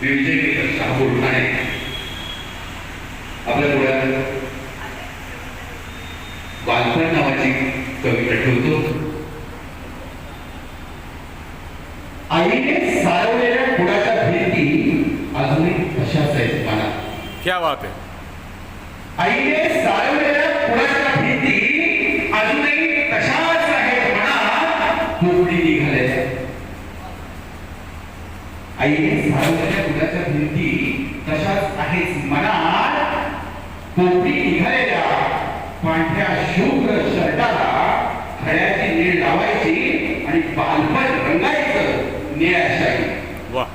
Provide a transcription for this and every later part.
विजय शहापूर ठाणे आपल्या डोळ्यात बालपण नावाची कविता ठेवतो आईने सारवलेल्या कुडाच्या भिंती अजूनही तशाच आहेत मला. क्या बात है आईने सारवलेल्या कुडाच्या भिंती अजूनही तशाच आहेत म्हणा निघाल्या आईने सारवलेल्या कुडाच्या भिंती तशाच आहेत. मनात पोपडी निघालेल्या पांढऱ्या शुभ्र शर्टाला खड्याची नीळ लावायची आणि बालपण रंगायचं निळ्याशाही. वाह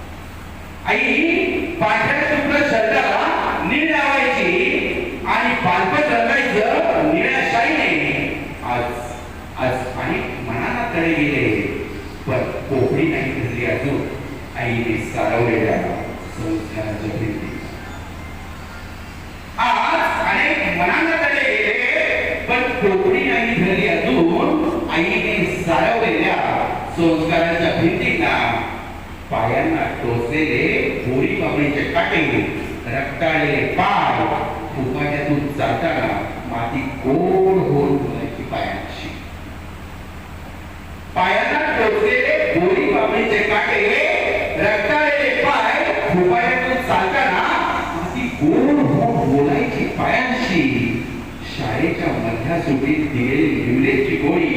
आई पांढऱ्या शुभ्र शर्टाला नीळ लावायची आणि बालपण रंगायचं निळ्या शाईने आज आज आणि मनाला तळे गेले पण पोपडी नाही धरली अजून आईने सारवलेल्या संस्काराच्या भिंती आज अनेक मनाला तळे गेले पण पोपडी नाही धरली अजून आईने सारवलेल्या संस्काराच्या भिंतींना पायांना टोचलेले बोरी बाबळीचे काटे रक्ताळलेले पाय फुकाट्यातून जाताना माती गोड होऊन बोलायची पायांची. पायांना टोचलेले बोरी बाबळीचे काटे बोलायची पायांशी शाळेच्या मधल्या सुटीत दिलेली लिमलेची गोळी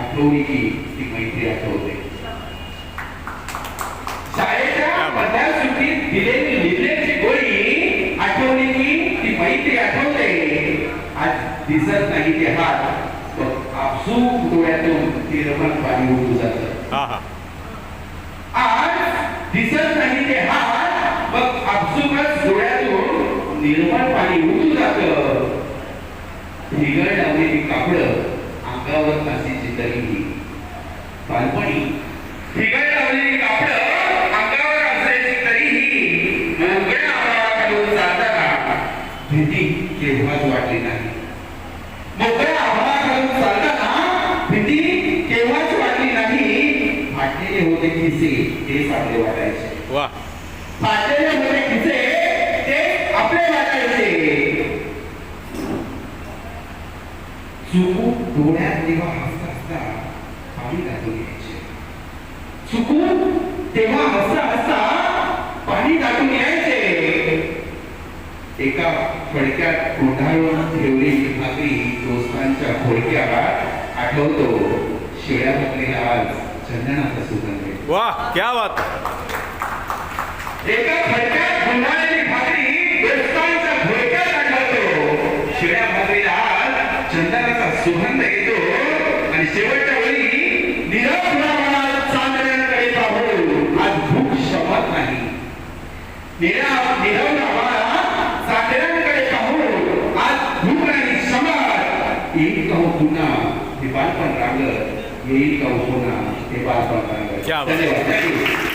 आठवली की ती मैत्री आठवते. शाळेच्या मधल्या सुट्टीत दिलेली लिहिलेची गोळी आठवली की ती मैत्री आठवते. आज दिसत नाही ते हात आपसूक डोळ्यातून निर्मळ पाणी उठू जात. हाँ आज दिसत नाही ते हात मग आपसूकच डोळ्यातून निर्मळ पाणी उठू जात ढिगळ लावलेली कापड अंगावर नसायची तरीही बालपणी ढिगळ लावलेली कापड अंगावर असायची तरीही मोकळ्या आभाळाखालून जाताना भीती केव्हाच वाटली नाही. मोकळ्या आभाळाखालून चालताना भीती केव्हाच वाटली नाही. फाटलेले होते वाटायचे. फाटलेले होते खिसे ते आपले वाटायचे चुकून डोळ्यात तेव्हा हसता हसता पाणी दाटून यायचे चुकून तेव्हा हसता हसता पाणी दाटून यायचे एका फडक्यात कोंढाळून ठेवलेली भाकरी दोस्तांच्या खोडक्यात आठवतो. शिळ्या भाकरीला आज चंदनाचा सुगंध. वाह क्या बात. एका फडक्यात गुंडाळलेली भाकरी दोस्तांच्या घोडक्यात आठवतो. शिळ्या भाकरीला आज चंदनाचा सुगंध येतो आणि शेवटच्या वेळी चांदण्याकडे पाहून आज भूक शमत नाही. चांदण्याकडे आज भूक नाही येईल का पुन्हा? हे बालपण रागलं. येईल का हो पुन्हा? हे बालपण. धन्यवाद. you.